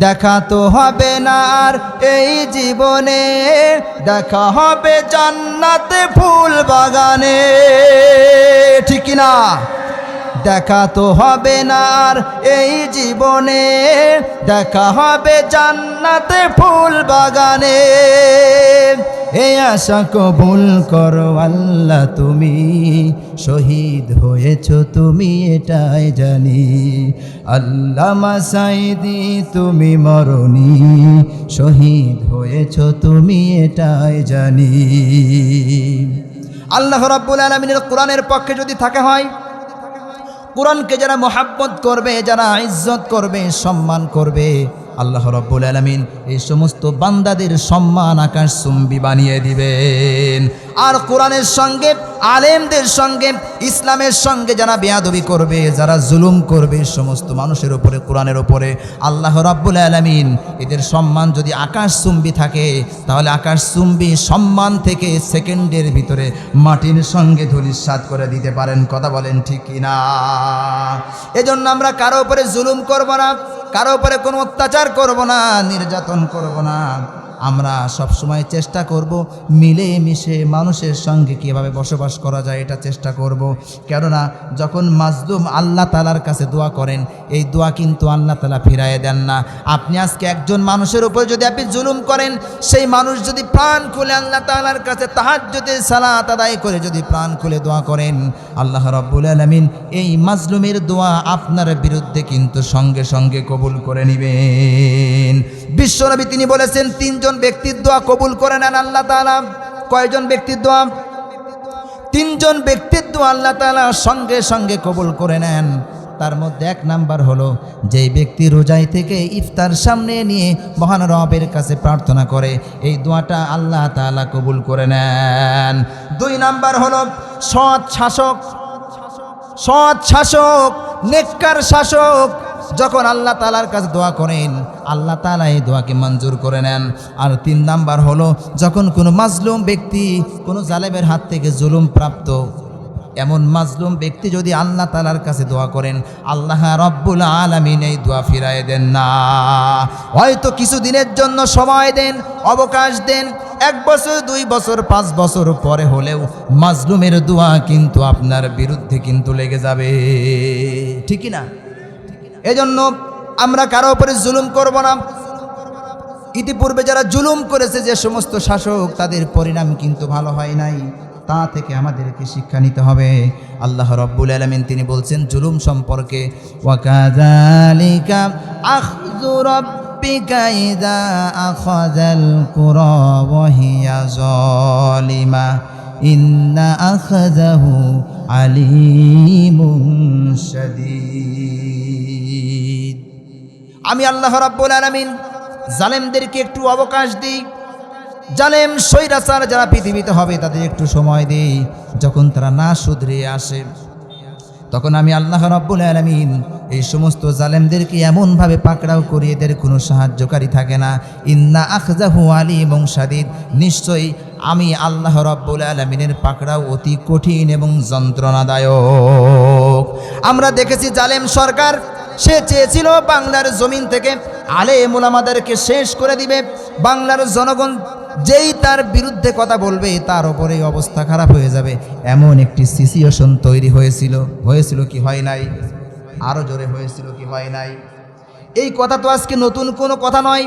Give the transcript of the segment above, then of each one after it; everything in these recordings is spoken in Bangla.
দেখা তো হবে না আর এই জীবনে। দেখা হবে জান্নাতে ফুল বাগানে। ঠিক না দেখা তো হবে না আর এই জীবনে। দেখা হবে জান্নাতে ফুল বাগানে। এই আশা কবুল করো আল্লাহ তুমি। শহীদ হয়েছ তুমি, এটাই জানি। আল্লাহ মাসাইদি, তুমি মরণি। শহীদ হয়েছ তুমি, এটাই জানি। আল্লাহ রাব্বুল আলমিনের কোরআনের পক্ষে যদি থাকা হয়, কোরআনকে যারা মোহাব্বত করবে, যারা ইজ্জত করবে, সম্মান করবে আল্লাহ রব্বুল আলমিন এই সমস্ত বান্দাদের সম্মান আকাশ চুম্বি বানিয়ে দিবেন। আর কোরআনের সঙ্গে, আলেমদের সঙ্গে, ইসলামের সঙ্গে যারা বেয়াদবি করবে, যারা জুলুম করবে, সমস্ত মানুষের ওপরে কোরআনের ওপরে আল্লাহ রব্বুল আলমিন এদের সম্মান যদি আকাশ চুম্বি থাকে, তাহলে আকাশ চুম্বি সম্মান থেকে সেকেন্ডের ভিতরে মাটির সঙ্গে ধুলিস্বাদ করে দিতে পারেন। কথা বলেন ঠিক কিনা এজন্য আমরা কারও উপরে জুলুম করব না, কারও উপরে কোনো অত্যাচার করব না, নির্যাতন করব না। আমরা সব সময় চেষ্টা করব মিলে মিশে মানুষের সঙ্গে কীভাবে বসবাস করা যায় এটা চেষ্টা করব। কেননা যখন মাজলুম আল্লাহ তালার কাছে দোয়া করেন, এই দোয়া কিন্তু আল্লাহ তালা ফিরাইয়ে দেন না। আপনি আজকে একজন মানুষের উপর যদি আপনি জুলুম করেন, সেই মানুষ যদি প্রাণ খুলে আল্লাহ তালার কাছে তাহার যদি সালাত আদায় করে যদি প্রাণ খুলে দোয়া করেন, আল্লাহ রব্বুল আলমিন এই মাজলুমের দোয়া আপনার বিরুদ্ধে কিন্তু সঙ্গে সঙ্গে কবুল করে নেবেন। বিশ্বনবী তিনি বলেছেন, তিনজন ব্যক্তির দোয়া কবুল করে নেন আল্লাহ তালা কয়জন ব্যক্তির দোয়া? তিনজন ব্যক্তির দোয়া আল্লাহ তালা সঙ্গে সঙ্গে কবুল করে নেন। তার মধ্যে এক নাম্বার হলো, যেই ব্যক্তি রোজাই থেকে ইফতার সামনে নিয়ে মহান রবের কাছে প্রার্থনা করে, এই দোয়াটা আল্লাহ তাআলা কবুল করে নেন। দুই নাম্বার হলো, সৎ শাসক সৎ শাসক, নেককার শাসক যখন আল্লাহ তালার কাছে দোয়া করেন, আল্লাহ তালা এই দোয়াকে মঞ্জুর করে নেন। আর তিন নাম্বার হলো, যখন কোনো মাজলুম ব্যক্তি কোনো জালেবের হাত থেকে জুলুম প্রাপ্ত, এমন মাজলুম ব্যক্তি যদি আল্লাহ তালার কাছে দোয়া করেন, আল্লাহ রব্বুল আলমিন এই দোয়া ফিরায় দেন না। হয়তো কিছু দিনের জন্য সময় দেন, অবকাশ দেন, এক বছর, দুই বছর, পাঁচ বছর পরে হলেও মাজলুমের দোয়া কিন্তু আপনার বিরুদ্ধে কিন্তু লেগে যাবে। ঠিকই না? এজন্য আমরা কারও উপরে জুলুম করব না। ইতিপূর্বে যারা জুলুম করেছে, যে সমস্ত শাসক, তাদের পরিণাম কিন্তু ভালো হয় নাই। তা থেকে আমাদেরকে শিক্ষা নিতে হবে। আল্লাহ রব্বুল আলমিন তিনি বলছেন, জুলুম সম্পর্কে ওয়াকাযালিকা আখযু আমি আল্লাহ রাব্বুল আলামিন জালেমদেরকে একটু অবকাশ দিই। জালেম সৈরাচার যারা পৃথিবীতে হবে, তাদের একটু সময় দিই, যখন তারা না শুধরে আসে। তখন আমি আল্লাহ রাব্বুল আলামিন এই সমস্ত জালেমদেরকে এমনভাবে পাকড়াও করি এদের কোনো সাহায্যকারী থাকে না। ইন্না আখজাহু আলী এবং সাদিদ নিশ্চয়ই আমি আল্লাহ রাব্বুল আলমিনের পাকড়াও অতি কঠিন এবং যন্ত্রণাদায়ক। আমরা দেখেছি জালেম সরকার সে চেয়েছিল বাংলার জমিন থেকে আলে মোলামাদেরকে শেষ করে দিবে। বাংলার জনগণ যেই তার বিরুদ্ধে কথা বলবে, তার ওপরে অবস্থা খারাপ হয়ে যাবে। এমন একটি সিচুয়েশন তৈরি হয়েছিল। হয়েছিল কি হয় নাই? আরও জোরে হয়েছিল কি হয় নাই? এই কথা তো আজকে নতুন কোনো কথা নয়।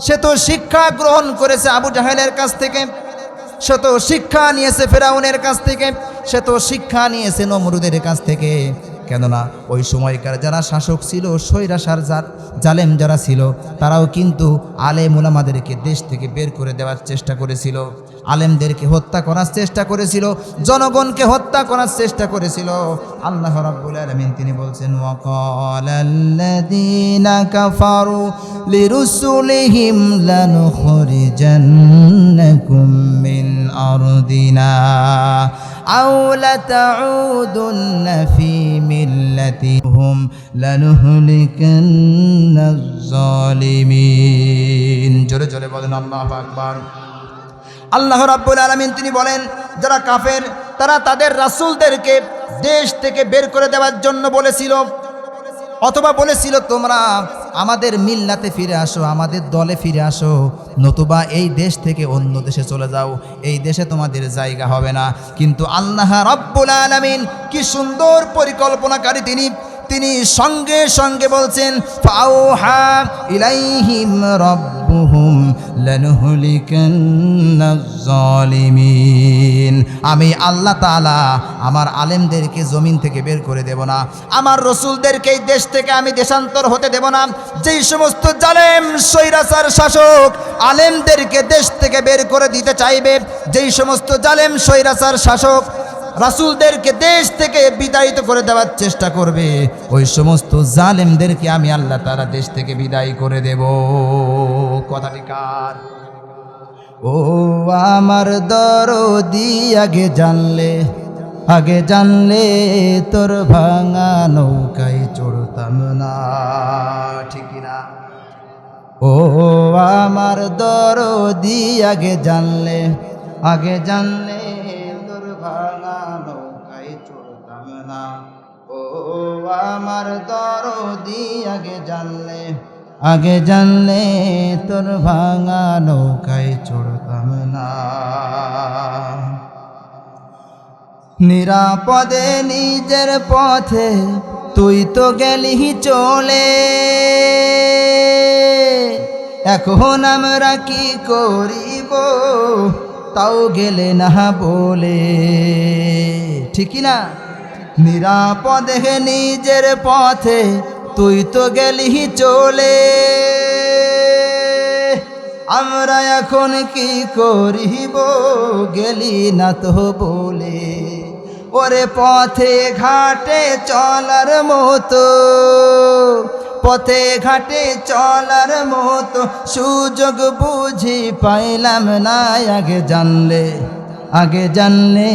সে তো শিক্ষা গ্রহণ করেছে আবু জাহেলের কাছ থেকে। সে তো শিক্ষা নিয়েছে ফেরাউনের কাছ থেকে। সে তো শিক্ষা নিয়েছে নমরুদের কাছ থেকে। কেননা ওই সময়কার যারা শাসক ছিল সৈরাসার যার জালেম যারা ছিল, তারাও কিন্তু আলেম উলামাদেরকে দেশ থেকে বের করে দেওয়ার চেষ্টা করেছিল। আলেমদেরকে হত্যা করার চেষ্টা করেছিল, জনগণকে হত্যা করার চেষ্টা করেছিল। আল্লাহ রাব্বুল আলামিন তিনি বলছেন, ওয়াকালাল্লাযীনা কাফারু লিরুসুলিহিম লানুখরিজান্নাকুম মিন আরদিনা। আও لتعودن في ملتهم لنهلكن الظالمين জোরে জোরে বলেন, আল্লাহু আকবার। আল্লাহ রাব্বুল আলামিন তিনি বলেন, যারা কাফের, তারা তাদের রাসূলদেরকে দেশ থেকে বের করে দেওয়ার জন্য বলেছিল। অথবা বলেছিল তোমরা আমাদের মিল্লাতে ফিরে আসো, আমাদের দলে ফিরে আসো। নতুবা এই দেশ থেকে অন্য দেশে চলে যাও। এই দেশে তোমাদের জায়গা হবে না। কিন্তু আল্লাহ রব্বুল আলমিন কি সুন্দর পরিকল্পনাকারী তিনি। তিনি সঙ্গে সঙ্গে বলছেন, ফাউহা ইলাইহিম রব্বুহুম লানুহলিকান্নাজ-জালিমিন আমি আল্লাহ তাআলা আমার আলেমদেরকে জমিন থেকে বের করে দেব না। আমার রসুলদেরকে এই দেশ থেকে আমি দেশান্তর হতে দেব না। যেই সমস্ত জালেম সৈরাচার শাসক আলেমদেরকে দেশ থেকে বের করে দিতে চাইবে, যেই সমস্ত জালেম সৈরাচার শাসক রাসুলদেরকে দেশ থেকে বিদায়িত করে দেওয়ার চেষ্টা করবে। ওই সমস্ত জালেমদেরকে আমি আল্লাহ তারা দেশ থেকে বিদায় করে দেব। কথাটি কার? ও আমার দরদি, আগে জানলে আগে জানলে তোর ভাঙা নৌকায় চড়তাম না, ঠিক না? ও আমার দরদি, আগে জানলে আগে জানলে আমার দরদি আগে জানলে আগে জানলে তোর ভাঙা নৌকায় চড়তাম না। নিরাপদে নিজের পথে তুই তো গেলি চলে। এখন আমরা কি করিব, তাও গেলে না বলে। ঠিকই না? নিরাপদে নিজের পথে তুই তো গেলি চলে। আমরা এখন কি করিব, গেলি না তো বলে। ওরে পথে ঘাটে চলার মতো, পথে ঘাটে চলার মতো সুযোগ বুঝি পাইলাম না আগে জানলে। আগে জানলে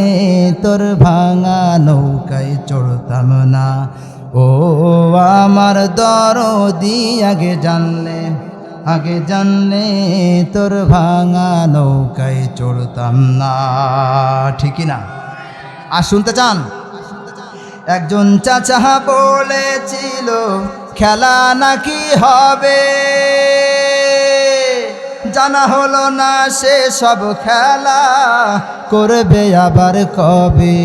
তোর ভাঙা নৌকায় চড়তাম না। ও আমার দরদি, আগে জানলে আগে জানলে তোর ভাঙা নৌকায় চড়তাম না। ঠিকই না আর শুনতে চান? একজন চাচা বলেছিল, খেলা নাকি হবে? জানা হলো না সে সব খেলা করবে আবার কবে।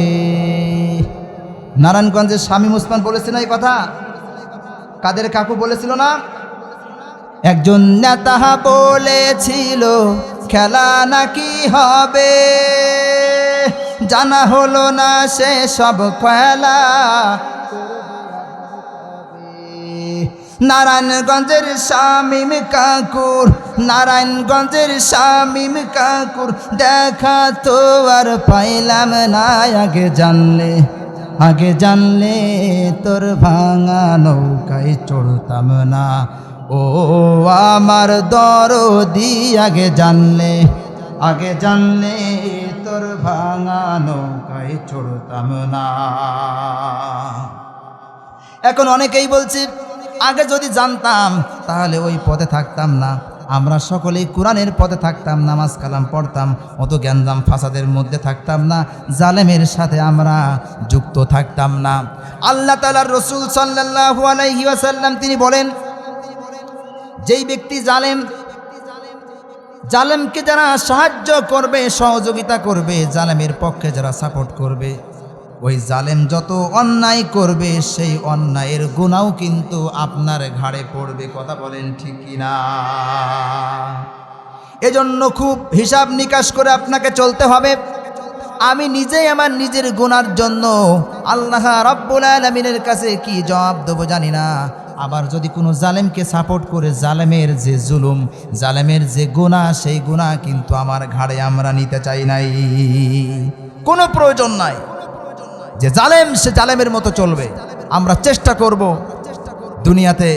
নারায়ণগঞ্জের স্বামী মুসমান বলেছিল এই কথা? কাদের কাকু বলেছিল না? একজন নেতা বলেছিল, খেলা নাকি হবে? জানা হলো না সে সব খেলা নারায়ণগঞ্জের শামিম কাকুর নারায়ণগঞ্জের শামিম কাকুর দেখা তো আর পাইলাম না, আগে জানলে আগে জানলে তোর ভাঙা নৌকায় চড়তাম না। ও আমার দরদি, আগে জানলে আগে জানলে তোর ভাঙা নৌকায় চড়তাম না। এখন অনেকেই বলছে আগে যদি জানতাম, তাহলে ওই পথে থাকতাম না। আমরা সকলেই কোরআনের পথে থাকতাম, নামাজ কালাম পড়তাম অত জ্ঞানদাম ফাসাদের মধ্যে থাকতাম না, জালেমের সাথে আমরা যুক্ত থাকতাম না। আল্লাহ তালার রসুল সাল্লাহু তিনি বলেন, যেই ব্যক্তি জালেম, জালেমকে যারা সাহায্য করবে, সহযোগিতা করবে, জালেমের পক্ষে যারা সাপোর্ট করবে ওই জালেম যত অন্যায় করবে, সেই অন্যায়ের গুণাও কিন্তু আপনার ঘাড়ে পড়বে। কথা বলেন ঠিক কিনা? এজন্য খুব হিসাব নিকাশ করে আপনাকে চলতে হবে। আমি নিজেই আমার নিজের গুনার জন্য আল্লাহ রব্বুল আলমিনের কাছে কি জবাব দেবো জানি না। আবার যদি কোনো জালেমকে সাপোর্ট করে, জালেমের যে জুলুম, জালেমের যে গুণা, সেই গুণা কিন্তু আমার ঘাড়ে আমরা নিতে চাই নাই। কোনো প্রয়োজন নাই। যে জালেম, সে জালেমের মতো চলবে। আমরা চেষ্টা করব দুনিয়াতে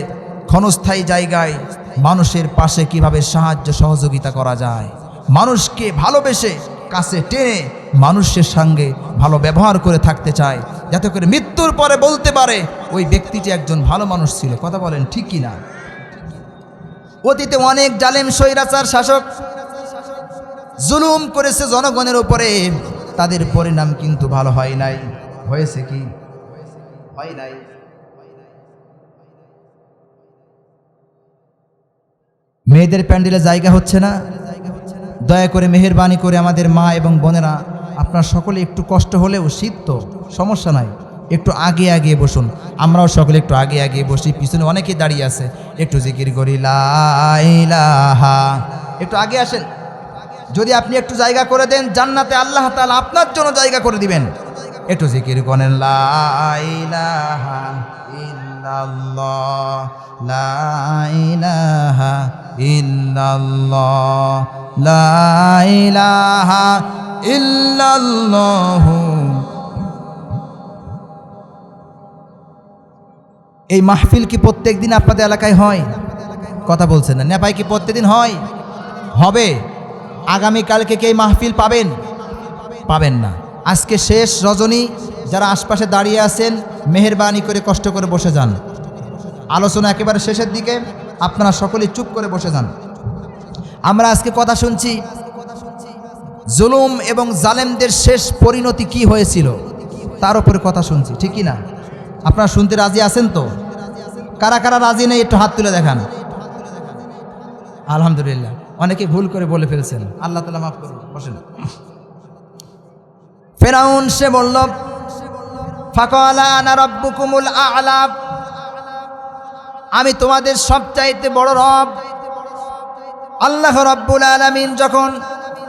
ক্ষণস্থায়ী জায়গায় মানুষের পাশে কীভাবে সাহায্য সহযোগিতা করা যায়। মানুষকে ভালোবেসে কাছে টেনে মানুষের সঙ্গে ভালো ব্যবহার করে থাকতে চায়। যাতে করে মৃত্যুর পরে বলতে পারে, ওই ব্যক্তিটি একজন ভালো মানুষ ছিল। কথা বলেন, ঠিক কি না অতীতে অনেক জালেম, স্বৈরাচার শাসক জুলুম করেছে জনগণের উপরে। তাদের পরিণাম কিন্তু ভালো হয় নাই। হয়েছে কি? হয় নাই। মেয়েদের প্যান্ডেলে জায়গা হচ্ছে না। দয়া করে মেহেরবানি করে আমাদের মা এবং বোনেরা আপনার সকলে একটু কষ্ট হলেও শীত তো সমস্যা নাই। একটু আগে আগে বসুন। আমরাও সকলে একটু আগে আগে বসি। পিছনে অনেকে দাঁড়িয়ে আছে। একটু জিকির করি লাইলাহা একটু আগে আসেন। যদি আপনি একটু জায়গা করে দেন জান্নাতে আল্লাহ তাআলা আপনার জন্য জায়গা করে দিবেন। একটু জিকির করেন লাইলাহা এই মাহফিল কি প্রত্যেক দিন আপনাদের এলাকায় হয়? কথা বলছেন না। নেপায় কি প্রত্যেকদিন হয়? হবে। আগামীকালকে কি মাহফিল পাবেন? পাবেন না। আজকে শেষ রজনী, যারা আশপাশে দাঁড়িয়ে আছেন, মেহেরবানি করে কষ্ট করে বসে যান। আলোচনা একেবারে শেষের দিকে, আপনারা সকলে চুপ করে বসে যান। আমরা আজকে কথা শুনছি, জুলুম এবং জালেমদের শেষ পরিণতি কি হয়েছিল, তার উপরে কথা শুনছি ঠিকই না? আপনারা শুনতে রাজি আছেন তো? কারা কারা রাজি নেই, একটু হাত তুলে দেখান। আলহামদুলিল্লাহ, অনেকে ভুল করে বলে ফেলছেন। আল্লাহ তালা মাফ করুন, বসেন। ফেরাউন সে বলল, ফাকালা আনা রব্বুকুমুল আ'লা। আমি তোমাদের সবচাইতে বড় রব। আল্লাহ রব্বুল আলামিন যখন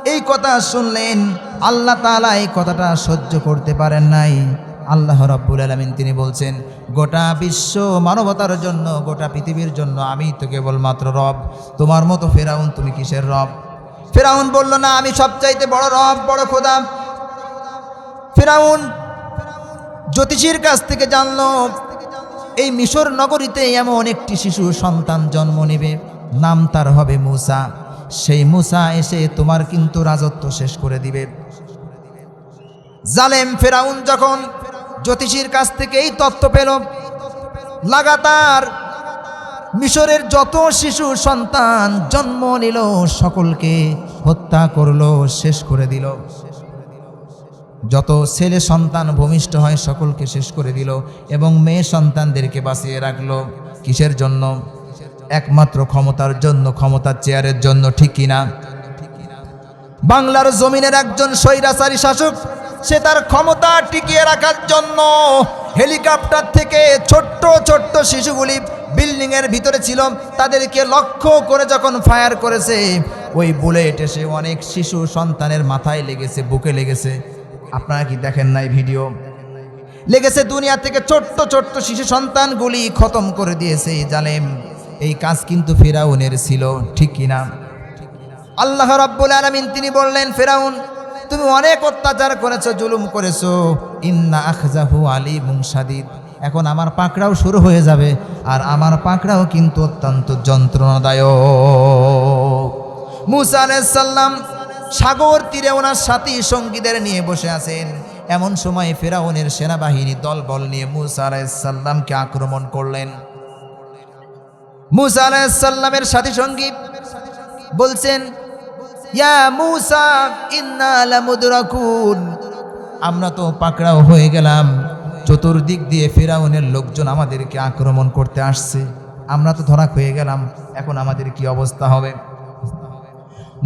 এই কথা শুনলেন, আল্লাহ তাআলা এই কথাটা সহ্য করতে পারেন নাই। আল্লাহ রব্বুল আলামিন তিনি বলছেন, গোটা বিশ্ব মানবতার জন্য, গোটা পৃথিবীর জন্য আমি তো কেবলমাত্র রব। তোমার মতো ফেরাউন তুমি কিসের রব? ফেরাউন বলল, না, আমি সবচাইতে বড় রব, বড় খোদা। ফেরাউন জ্যোতিষীর কাছ থেকে জানল, এই মিশর নগরীতে এমন একটি শিশু সন্তান জন্ম নেবে, নাম তার হবে মুসা। সেই মুসা এসে তোমার কিন্তু রাজত্ব শেষ করে দিবে। জালেম ফেরাউন যখন জ্যোতিষীর কাছ থেকে এই তত্ত্ব পেল, লাগাতার মিশরের যত শিশু সন্তান জন্ম নিল, সকলকে হত্যা করল, শেষ করে দিল। যত ছেলে সন্তান ভূমিষ্ঠ হয় সকলকে শেষ করে দিল এবং মেয়ে সন্তানদেরকে বাঁচিয়ে রাখল। কিসের জন্য? একমাত্র ক্ষমতার জন্য, ক্ষমতার চেয়ারের জন্য, ঠিক কিনা বাংলার জমিনের একজন স্বৈরাচারী শাসক, সে তার ক্ষমতা টিকিয়ে রাখার জন্য হেলিকপ্টার থেকে ছোট্ট ছোট্ট শিশুগুলি বিল্ডিং এর ভিতরে ছিল। তাদেরকে লক্ষ্য করে যখন ফায়ার করেছে, ওই বুলেট এসে অনেক শিশু সন্তানের মাথায় লেগেছে, বুকে লেগেছে। আপনারা কি দেখেন নাই ভিডিও? লেগেছে দুনিয়া থেকে ছোট্ট ছোট্ট শিশু সন্তানগুলি খতম করে দিয়েছে জালেম। এই কাজ কিন্তু ফেরাউনের ছিল, ঠিক কিনা আল্লাহ রাব্বুল আলামিন তিনি বললেন, ফেরাউন, তুমি অনেক অত্যাচার করেছ, জুলুম করেছ। ইন্না আখজাহু আলী মুংসাদিদ এখন আমার পাকড়াও শুরু হয়ে যাবে, আর আমার পাকড়াও কিন্তু অত্যন্ত যন্ত্রণাদায়ক। মুসা আলাইসাল্লাম সাগর তীরে ওনার সাথী সঙ্গীদের নিয়ে বসে আছেন। এমন সময় ফেরাউনের সেনাবাহিনী দলবল নিয়ে মুসা আলাইসাল্লামকে আক্রমণ করলেন। মুসা আলাইসাল্লামের সাথী সঙ্গী বলছেন, ইয়া মুসা, ইন্না লামুদরাকুন। আমরা তো পাকড়াও হয়ে গেলাম। চতুর্দিক দিয়ে ফেরাউনের লোকজন আমাদেরকে আক্রমণ করতে আসছে। আমরা তো ধরা হয়ে গেলাম। এখন আমাদের কি অবস্থা হবে?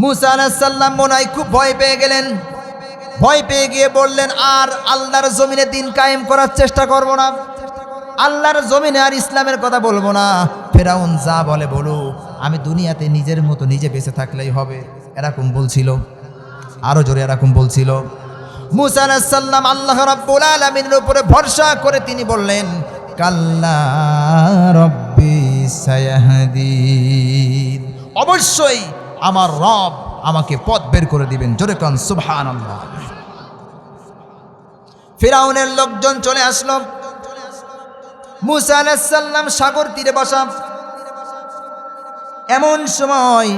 মুসা আলাহিসাল্লাম মোনাই খুব ভয় পেয়ে গেলেন। ভয় পেয়ে গিয়ে বললেন, আর আল্লাহর জমিনে দিন কায়েম করার চেষ্টা করব না। আল্লাহর জমিনে আর ইসলামের কথা বলব না। ফেরাউন যা বলে বলুক, আমি দুনিয়াতে নিজের মতো নিজে বেঁচে থাকলেই হবে। এরকম বলছিল, আরও জোরে এরকম বলছিল। মুসা আলাহিসাল্লাম আল্লাহ রাব্বুল আলামিনের উপরে ভরসা করে তিনি বললেন, কাল্লা রব্বি সায়াহদিন। অবশ্যই আমার রব আমাকে পথ বের করে দিবেন। জোরে কান, সুবহানাল্লাহ। ফেরাউনের লোকজন চলে আসলো। মুসা আলাহিসাল্লাম সাগর তীরে বসা। এমন সময়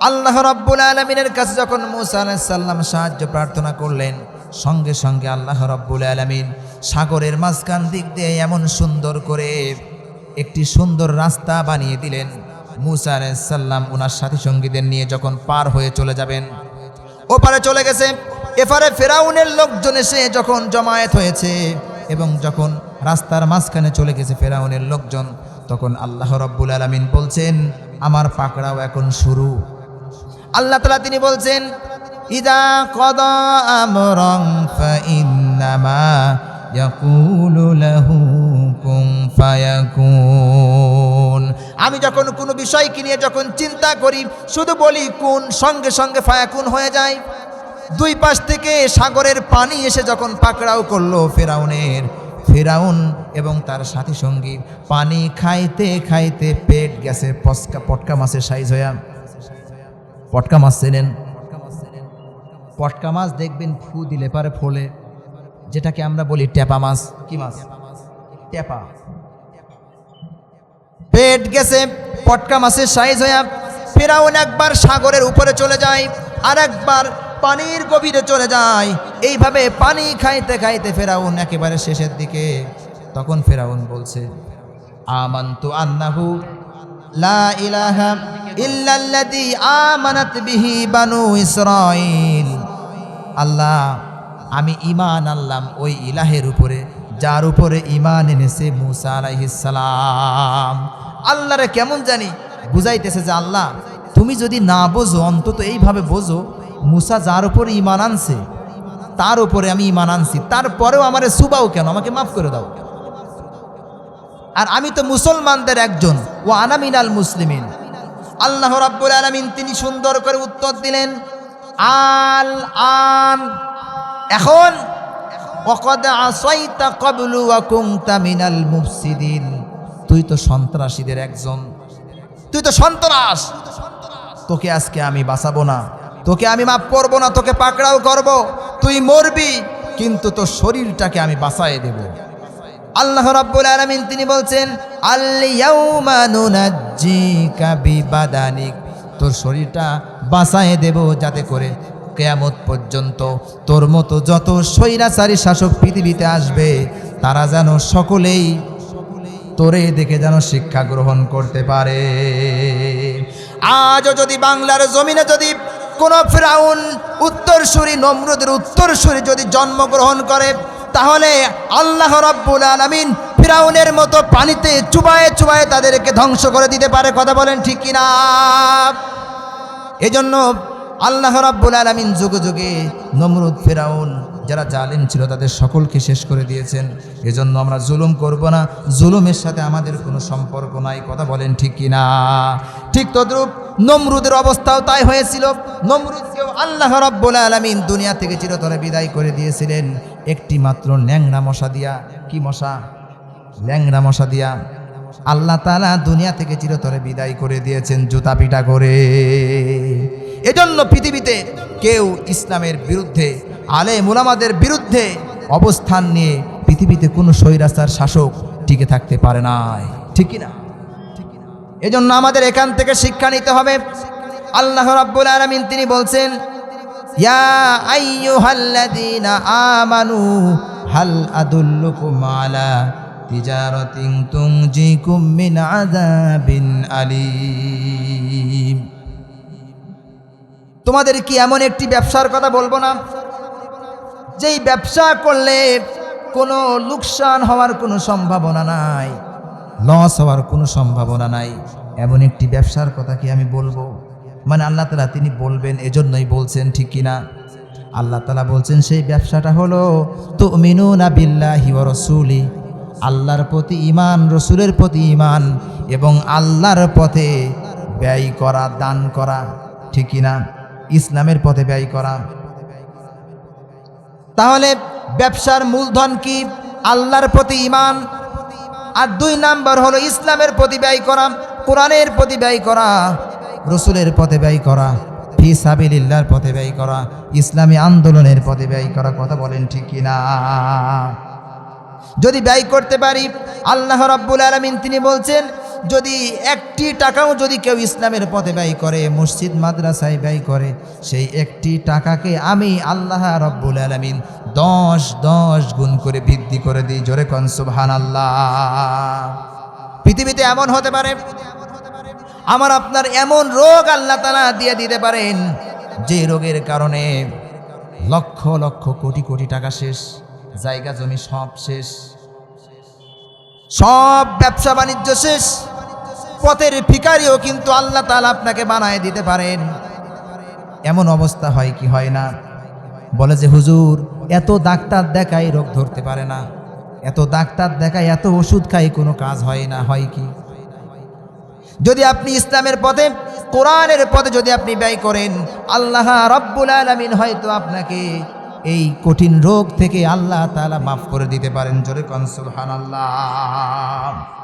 আল্লাহ রাব্বুল আলমিনের কাছে যখন মুসা আলাহিসাল্লাম সাহায্য প্রার্থনা করলেন, সঙ্গে সঙ্গে আল্লাহ রাব্বুল আলমিন সাগরের মাঝখান দিক দিয়ে এমন সুন্দর করে একটি সুন্দর রাস্তা বানিয়ে দিলেন। মুসা আলাইসাল্লাম ওনার সাথী সঙ্গীদের নিয়ে যখন পার হয়ে চলে যাবেন ওপারে চলে গেছে। এপারে ফেরাউনের লোকজন এসে যখন জমায়েত হয়েছে এবং যখন রাস্তার মাঝখানে চলে গেছে ফেরাউনের লোকজন, তখন আল্লাহ রব্বুল আলমিন বলছেন, আমার পাকড়াও এখন শুরু। আল্লাহ তালা তিনি বলছেন, ইদা কদ আমরং ফাইন্নামা ইয়াকুলু লাহু। আমি যখন কোনো বিষয়কে নিয়ে যখন চিন্তা করি, শুধু বলি কোন, সঙ্গে সঙ্গে ফায়াকুন হয়ে যায়। দুই পাশ থেকে সাগরের পানি এসে যখন পাকড়াও করল ফেরাউনের, ফেরাউন এবং তার সাথী সঙ্গী, পানি খাইতে খাইতে পেট গেছে পস্কা পটকা মাছের সাইজ হইয়া। পটকা মাছ চেনেন? পটকা মাছ দেখবেন ফু দিলে পারে ফোলে। যেটাকে আমরা বলি ট্যাপা মাছ। কি মাছ? ট্যাপা পেট গেছে, পটকা মাছের সাইজ হইয়া ফেরাউন একবার সাগরের উপরে চলে যায় আর একবার পানির গভীরে চলে যায়। এইভাবে পানি খাইতে খাইতে ফেরাউন একেবারে শেষের দিকে। তখন ফেরাউন বলছে, আমান্তু আন্নাহু লা ইলাহা ইল্লাল্লাযী আমানাত বিহি বানু ইসরাঈল। আল্লাহ, আমি ঈমান আনলাম ওই ইলাহের উপরে। যার উপরে ঈমান এনেছে মুসা আলাইহিস সালাম। আল্লাহরে কেমন জানি বুঝাইতেছে যে আল্লাহ, তুমি যদি না বোঝো, অন্তত এইভাবে বোঝো, মুসা যার উপরে ঈমান আনছে, তার উপরে আমি ঈমান আনছি, তারপরেও আমারে সুবাও কেন? আমাকে মাফ করে দাও। আর আমি তো মুসলমানদের একজন ও আনামিনাল মুসলিমিন। আল্লাহ রাব্বুল আলামিন তিনি সুন্দর করে উত্তর দিলেন আল আন এখন ওকদ আসাইতা ক্বাবলু ওয়া কুনতা মিনাল মুফসিদিন। তুই তো সন্ত্রাসীদের একজন। তুই তো সন্ত্রাস। তোকে আজকে আমি বাঁচাবো না। তোকে আমি মাফ করব না, তোকে পাকড়াও করব। তুই মরবি, কিন্তু তোর শরীরটাকে আমি বাঁচায় দেব। আল্লাহ রাব্বুল আলামিন তিনি বলছেন আল্লিয়াউমা নুনাজ্জিকা বিবাদানিক। তোর শরীরটা বাঁচায় দেব যাতে করে কেয়ামত পর্যন্ত তোর মতো যত স্বৈরাচারী শাসক পৃথিবীতে আসবে, তারা যেন সকলেই তোরে দেখে যেন শিক্ষা গ্রহণ করতে পারে। আজও যদি বাংলার জমিনে যদি কোন ফেরাউন উত্তরসূরি, নমরুদের উত্তরসূরি যদি জন্মগ্রহণ করে, তাহলে আল্লাহ রাব্বুল আলামিন ফিরাউনের মতো পানিতে চুবায়ে চুবায়ে তাদেরকে ধ্বংস করে দিতে পারে, কথা বলেন ঠিক কিনা? এজন্য আল্লাহ রাব্বুল আলামিন যুগে যুগে নমরুদ, ফেরাউন যারা জালিম ছিল তাদের সকলকে শেষ করে দিয়েছেন। এজন্য আমরা জুলুম করব না। জুলুমের সাথে আমাদের কোনো সম্পর্ক নাই। কথা বলেন ঠিক কি না ঠিক তদ্রূপ নমরুদের অবস্থাও তাই হয়েছিল। নমরুদকেও আল্লাহ রাব্বুল আলামিন দুনিয়া থেকে চিরতরে বিদায় করে দিয়েছিলেন। একটি মাত্র ন্যাংরা মশা দিয়া। কি মশা? ল্যাংরা মশা দিয়া। আল্লাহ তালা দুনিয়া থেকে চিরতরে বিদায় করে দিয়েছেন জুতা পিটা করে। এজন্য পৃথিবীতে কেউ ইসলামের বিরুদ্ধে আলে মুলামাদের বিরুদ্ধে অবস্থান নিয়ে পৃথিবীতে কোনো স্বৈরাচার শাসক টিকে থাকতে পারে নাই। ঠিক না এজন্য আমাদের এখান থেকে শিক্ষা নিতে হবে। আল্লাহ রাব্বুল আলামিন তিনি বলছেন, ইয়া আমানু মিন আলীম। তোমাদের কি এমন একটি ব্যবসার কথা বলব না? যেই ব্যবসা করলে কোনো লোকসান হওয়ার কোনো সম্ভাবনা নাই লস হওয়ার কোনো সম্ভাবনা নাই। এমন একটি ব্যবসার কথা কি আমি বলব? মানে আল্লাহ তালা তিনি বলবেন, এজন্যই বলছেন, ঠিক কিনা আল্লাহ তালা বলছেন, সেই ব্যবসাটা হলো তো মিনু না বিল্লাহি ও রসুলি, আল্লাহর প্রতি ইমান রসুলের প্রতি ইমান এবং আল্লাহর পথে ব্যয় করা, দান করা, ঠিক কিনা ইসলামের পথে ব্যয় করা। তাহলে ব্যবসার মূলধন কি? আল্লাহর প্রতি ইমান আর দুই নাম্বার হলো ইসলামের প্রতি ব্যয় করা, কোরআনের প্রতি ব্যয় করা, রসুলের পথে ব্যয় করা, ফি সাবিলিল্লাহর পথে ব্যয় করা, ইসলামী আন্দোলনের পথে ব্যয় করা, কথা বলেন ঠিক কিনা যদি ব্যয় করতে পারি, আল্লাহ রাব্বুল আলমিন তিনি বলছেন যদি একটি টাকাও যদি কেউ ইসলামের পথে ব্যয় করে, মসজিদ, মাদ্রাসায় ব্যয় করে, সেই একটি টাকাকে আমি আল্লাহ রব্বুল আলমিন দশ দশ গুণ করে বৃদ্ধি করে দিই। জোরে কন সুবহান আল্লাহ পৃথিবীতে এমন হতে পারে, আমার আপনার এমন রোগ আল্লাহ তালা দিয়ে দিতে পারেন, যে রোগের কারণে লক্ষ লক্ষ, কোটি কোটি টাকা শেষ, জায়গা, জমি সব শেষ, সব ব্যবসা, বাণিজ্য শেষ। পথের ভিকারিও কিন্তু আল্লাহ তালা আপনাকে বানায় দিতে পারেন। এমন অবস্থা হয় কি হয় না? বলে যে, হুজুর, এত ডাক্তার দেখায় রোগ ধরতে পারে না। এত ডাক্তার দেখায় এত ওষুধ খাই কোনো কাজ হয় না, হয় কি? যদি আপনি ইসলামের পথে, কোরআনের পথে যদি আপনি ব্যয় করেন, আল্লাহ রব্বুল আলমিন হয়তো আপনাকে এই কঠিন রোগ থেকে আল্লাহ তাআলা মাফ করে দিতে পারেন। জোরে কনসুল হান আল্লাহ